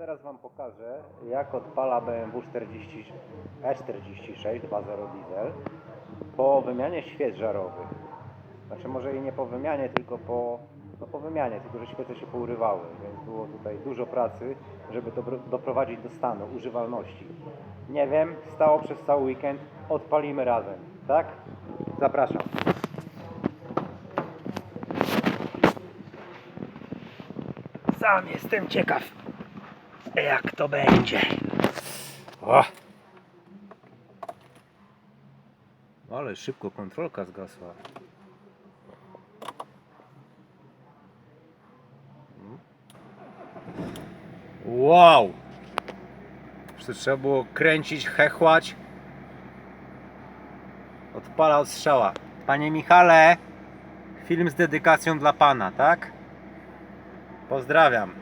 teraz Wam pokażę, jak odpala BMW 40, E46 2.0 diesel po wymianie świec żarowych. Znaczy może i nie po wymianie, tylko po, no po wymianie, tylko że świece się pourywały, więc było tutaj dużo pracy, żeby doprowadzić do stanu używalności. Nie wiem, stało przez cały weekend, odpalimy razem, tak? Zapraszam. Sam jestem ciekaw, jak to będzie. O! Ale szybko kontrolka zgasła. Wow! Jeszcze trzeba było kręcić, hechłać. Odpalał strzała. Panie Michale, film z dedykacją dla Pana, tak? Pozdrawiam.